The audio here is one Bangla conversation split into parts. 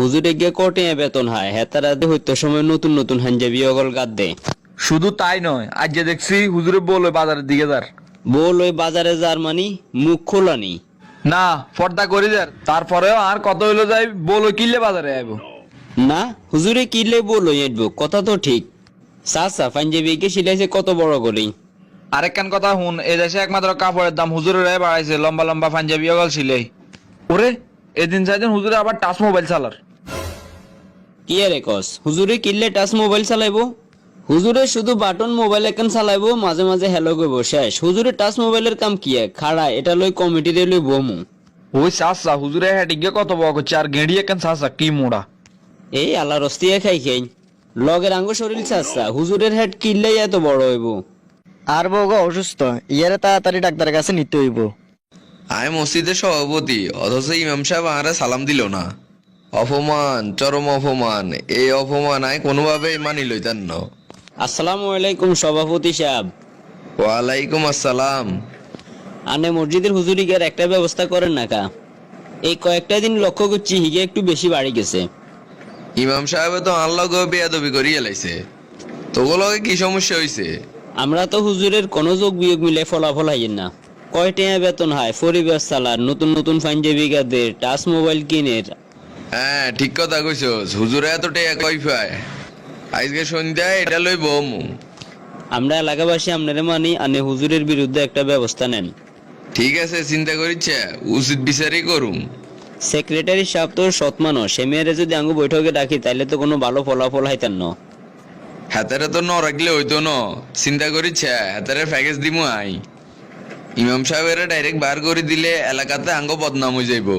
হুজুরে গিয়ে কোটে বেতন হয়। হেতারা হইতো সময় নতুন নতুন হাঞ্জাবি অগল গাদ দে শুধু তাই নয় আজ যে দেখছি হুজুরে বলে বাজারের দিকে যার। বল ওই বাজারে যার মানি মুখ খোলানি না। পর্দা করি যার। তারপরেও আর কত হইল যাই বলো কিনলে বাজারে আইব। না হুজুরে কিনলে বল এটবো কথা তো ঠিক। সাসা পাঞ্জাবি কে সিলাইছে কত বড় করেই আরেকখান কথা শুন এই দেশে একমাত্র কাপড়ের দাম হুজুরের বাড়াইছে লম্বা লম্বা পাঞ্জাবি অগল সিলাই ওরে এদিন চাইদিন হুজুরে আবার টাচ মোবাইল চালার। কি রে কস হুজুরে কিনলে টাচ মোবাইল চালাইবো? হুজুরে শুধু বাটন মোবাইল এখন চালাইবো মাঝে মাঝে হ্যালো করব শেষ। হুজুরে টাচ মোবাইলের কাম কি খাড়া এটা লই কমিটিরে লই বমু। ওই চাষা হুজুরে গিয়ে কত বক আর গেঁড়ি একখান চাষা কি মোড়া এই আল্লাহ রস্তিয়া খাই খাই লগের আঙ্গ শরীর চাচ্ছা হুজুরের হেড কিনলেই এত বড় হইব? আর বউগো অসুস্থ ইয়ারে তাড়াতাড়ি ডাক্তারের কাছে নিতে হইব। আমি মসজিদের সভাপতি অথচ ইমাম সাহেব আরে সালাম দিল না। অপমান চরম অপমান এই অপমান আয় কোনোভাবেই মানি লইতেন না। আসসালামু আলাইকুম সভাপতি সাহেব। ওয়ালাইকুম আসসালাম। আনে মসজিদের হুজুরি হুজুরিকের একটা ব্যবস্থা করেন না কা? এই কয়েকটা দিন লক্ষ্য করছি হিগে একটু বেশি বাড়ি গেছে। ইমাম সাহেব তো আল্লাহ গো বেয়াদবি করিয়ে লাইছে। তোগুলোকে কি সমস্যা হইছে? আমরা তো হুজুরের কোনো যোগ বিয়োগ মিলে ফলাফল হাইয়েন না। কয় টাকা বেতন হয়? পরিবেশ চালার নতুন নতুন গাদের টাচ মোবাইল কিনের হ্যাঁ ঠিক কথা কইছস হুজুরে এত টেয়া কই পায় আজকে সন্ধ্যায় এটা লই বমু আমরা এলাকাবাসী আপনারা মানি আনে হুজুরের বিরুদ্ধে একটা ব্যবস্থা নেন। ঠিক আছে চিন্তা করিচ্ছে? উচিত বিচারই করুম। সেক্রেটারি সাহেব তো সৎ মানুষ। সে মেয়েরে যদি আঙ্গু বৈঠকে ডাকি তাইলে তো কোনো ভালো ফলাফল হাইতেন না। হাতারে তো ন রাখলে হইতো ন। চিন্তা করিচ্ছে? হাতারে প্যাকেজ দিমু আই। ইমাম সাহেবের ডাইরেক্ট বার করে দিলে এলাকাতে আঙ্গ বদনাম হয়ে যাইব।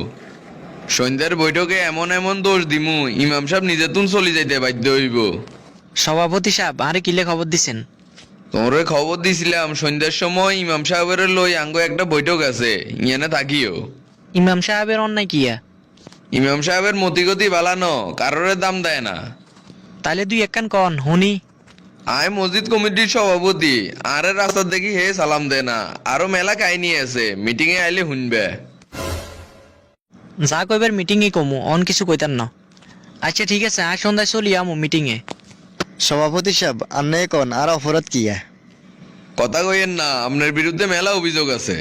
সন্ধ্যার বৈঠকে এমন এমন দোষ দিমু ইমাম সাহেব নিজে তুন চলে যাইতে বাধ্য হইব। সভাপতি সাহেব আরে কিলে খবর দিছেন? তোমরা খবর দিছিলাম সন্ধ্যার সময় ইমাম সাহেবের লই আঙ্গ একটা বৈঠক আছে ইয়ানে থাকিও। ইমাম সাহেবের অন্যায় কিয়া ইমাম সাহেবের মতিগতি বালানো কারোর দাম দেয় না। তাইলে দুই একখান কন হুনি। আয় মসজিদ কমিটির সভাপতি আরে রাস্তা দেখি হে সালাম দে না আরও মেলা কাহিনী আছে মিটিং এ আইলে শুনবে। যা কইবার মিটিং এ কমু অন কিছু কইতান না। আচ্ছা ঠিক আছে আজ সন্ধ্যায় চলি আমু মিটিং এ সভাপতি সাহেব আন্নে কোন আর অপরাধ কিয়া কথা কইেন না আপনার বিরুদ্ধে মেলা অভিযোগ আছে।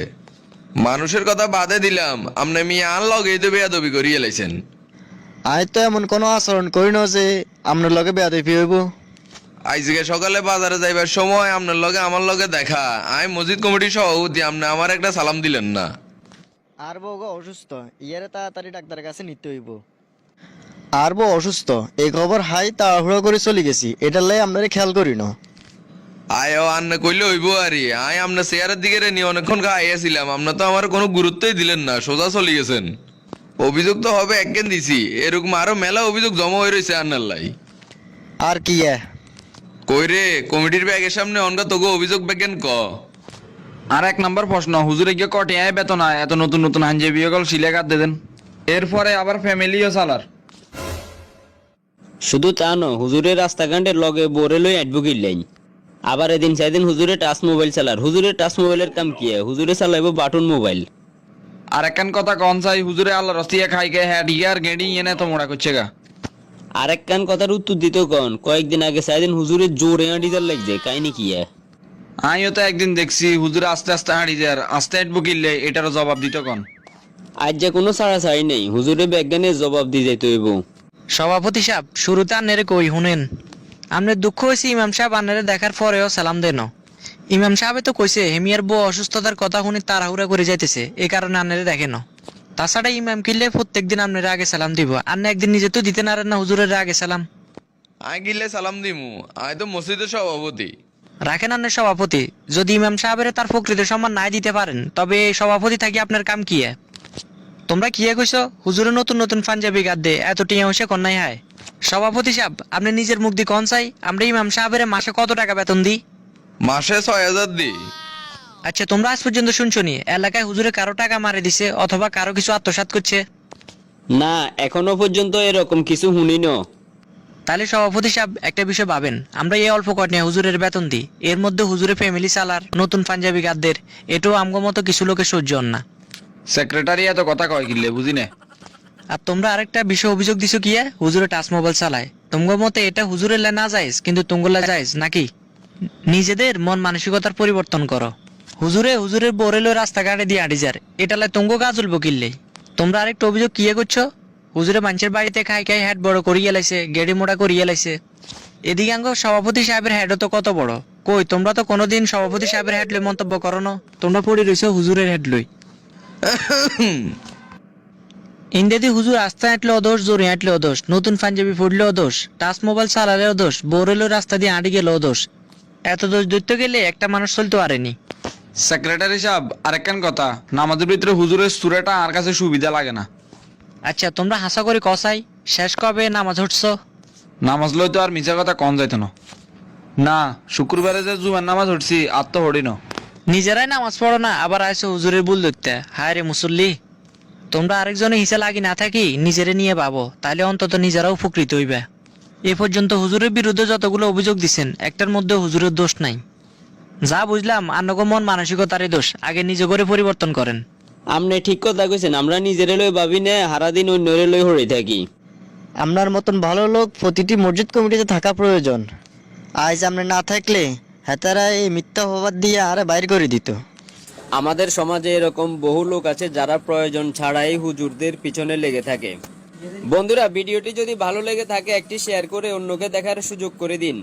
মানুষের কথা বাদে দিলাম আপনি মিয়া আন লগে তো বেয়াদবি করিয়ে লাইছেন। আয় তো এমন কোনো আচরণ করি না যে আপনার লগে বেয়াদবি হইব। আজকে সকালে বাজারে যাইবার সময় আপনার লগে আমার লগে দেখা। আই মসজিদ কমিটির সভাপতি আপনি আমার একটা সালাম দিলেন না। আর বউগো অসুস্থ। ইয়ারে তাড়াতাড়ি ডাক্তারের কাছে নিতে হইব। আর বউ অসুস্থ। এই খবর হাই তাড়াহুড়ো করে চলে গেছি। এটা লাই আপনারা খেয়াল করি না। আয় ও আন্না কইলে হইব আরে আয় আপনার চেয়ারের দিকে রে নিয়ে অনেকক্ষণ আইয়াছিলাম। আপনার তো আমার কোনো গুরুত্বই দিলেন না। সোজা চলে গেছেন। অভিযোগ তো হবে একদিন দিছি। এরকম আরও মেলা অভিযোগ জমা হয়ে রয়েছে আন্নার লাই। আর কিয়া কই রে কমিটির ব্যাগের সামনে অনকা তোকে অভিযোগ ব্যাগেন ক? আর এক নম্বর প্রশ্ন হুজুরে গিয়ে কটে আয় বেতন আয় এত নতুন নতুন হাঞ্জাবি অগল সিলে কাট দেন। এরপরে আবার ফ্যামিলিও চালার। শুধু তা ন হুজুরের রাস্তাঘাটের লগে বোরে লই আটবো লাইন আবার এদিন চাইদিন হুজুরে টাচ মোবাইল চালার। হুজুরের টাচ মোবাইলের কাম কি? হুজুরে চালাইবো বাটন মোবাইল আর একখান কথা কন চাই হুজুরে আল্লাহ রস্তিয়া খাই গে হ্যাঁ ডিগে আর গেঁড়ি এনে তো মোড়া করছে গা। আরেক কান কথার উত্তর দিত কন কয়েকদিন আগে চাইদিন হুজুরে জোরে আঁটিদার লাগছে কাহিনি কি হয়? আমিও তো একদিন দেখছি হুজুরে আস্তে আস্তে হাঁড়ি যার আস্তে হাঁটবো কিনলে এটারও জবাব দিত কন। আজ যে কোনো ছাড়াছাড়ি নেই হুজুরে বিজ্ঞানের জবাব দিয়ে যাইতে হইব। সভাপতি সাহেব শুরুতে আন্নেরে কই শুনেন। আপনার দুঃখ হয়েছে ইমাম সাহেব আন্নারে দেখার পরেও সালাম দেন। ইমাম সাহেবে তো কইছে হেমিয়ার বউ অসুস্থতার কথা শুনে তাড়াহুড়া করে যাইতেছে এই কারণে আন্নারে দেখেন। তাছাড়া ইমাম কিনলে প্রত্যেক দিন আপনার আগে সালাম দিব। আন্না একদিন নিজে তো দিতে না না হুজুরের আগে সালাম। আয় গিলে সালাম দিমু আয় তো মসজিদের সভাপতি। রাখেন আন্নের সভাপতি। যদি ইমাম সাহেবের তার প্রকৃত সম্মান নাই দিতে পারেন তবে এই সভাপতি থাকি আপনার কাম কি? তোমরা কি কইছো? হুজুরে নতুন নতুন পাঞ্জাবি গাদ দে এত টিয়া হইছে কন্যাই হায়। সভাপতি সাহেব আপনি নিজের মুখ দিয়ে কন চাই আমরা ইমাম সাহেবের মাসে কত টাকা বেতন দিই? মাসে ছয় হাজার দি আচ্ছা তোমরা আজ পর্যন্ত শুনছো নি এলাকায় হুজুরে কারও টাকা মারে দিছে অথবা কারও কিছু আত্মসাৎ করছে? না এখনও পর্যন্ত এরকম কিছু শুনি ন তাহলে সভাপতি সাহেব একটা বিষয় ভাবেন। আমরা এই অল্প কট নিয়ে হুজুরের বেতন দিই। এর মধ্যে হুজুরে ফ্যামিলি চালার নতুন পাঞ্জাবি গাদদের এটাও আমগো মতো কিছু লোকের সহ্য হন না। সেক্রেটারি এত কথা কয় কিনলে বুঝি না? আর তোমরা আরেকটা বিষয় অভিযোগ দিছো কি হুজুরে টাচ মোবাইল চালায়। তোমার মতে এটা হুজুরের লে না যাইজ কিন্তু তুঙ্গলা যাইজ নাকি? নিজেদের মন মানসিকতার পরিবর্তন করো। হুজুরে হুজুরের বোরেলো রাস্তাঘাটে দিয়ে আড়ি যার এটা লাই তুঙ্গ কাজ উলবো কিনলে। তোমরা আরেকটা অভিযোগ কিয়ে করছ? হুজুরে মানুষের বাড়িতে খাই খাই হ্যাট বড় করিয়ে লাইছে গেড়ি মোটা করিয়ে লাইছে। এদিকে আঙ্গ সভাপতি সাহেবের হেডও তো কত বড়। কই তোমরা তো কোনোদিন সভাপতি সাহেবের হেড লই মন্তব্য করো না। তোমরা পড়ে রইছো হুজুরের হেড লই। ইন্ডিয়াতে হুজুর আস্তে হাঁটলে অদোষ জোরে হাঁটলে অদোষ নতুন পাঞ্জাবি ফুটলে অদোষ টাচ মোবাইল চালালে অদোষ বোরেলো রাস্তা দিয়ে আঁটি গেলে অদোষ এত দোষ ধরতে গেলে একটা মানুষ চলতে পারেনি। সেক্রেটারি সাহেব আরেকখান কথা। নামাজের ভিতরে হুজুরের সুরেটা আর কাছে সুবিধা লাগে না। আচ্ছা তোমরা হাসা করে কসাই শেষ কবে নামাজ উঠছ? নামাজ লই তো আর মিছা কথা কম যাইতো না। না শুক্রবারে যে জুমার নামাজ উঠছি আর তো হরি না। নিজেরাই নামাজ পড়ো না আবার আইসো হুজুরের ভুল ধরতে। হায় রে মুসল্লি। তোমরা আরেকজনে হিসা লাগি না থাকি নিজেরে নিয়ে পাবো তাহলে অন্তত নিজেরাও উপকৃত হইবে। এ পর্যন্ত হুজুরের বিরুদ্ধে যতগুলো অভিযোগ দিছেন একটার মধ্যে হুজুরের দোষ নাই। যা বুঝলাম আন্নগমন মানসিকতারই দোষ আগে নিজে করে পরিবর্তন করেন। আপনি ঠিক কথা কইছেন আমরা নিজেরে লই ভাবি না হারাদিন অন্যরে লই হরে থাকি। আপনার মতন ভালো লোক প্রতিটি মসজিদ কমিটিতে থাকা প্রয়োজন। আজ আপনি না থাকলে হেতারা এই মিথ্যা অপবাদ দিয়ে আর বাইর করে দিত। আমাদের সমাজে এরকম বহু লোক আছে যারা প্রয়োজন ছাড়াই হুজুরদের পিছনে লেগে থাকে। বন্ধুরা ভিডিওটি যদি ভালো লেগে থাকে একটি শেয়ার করে অন্যকে দেখার সুযোগ করে দিন।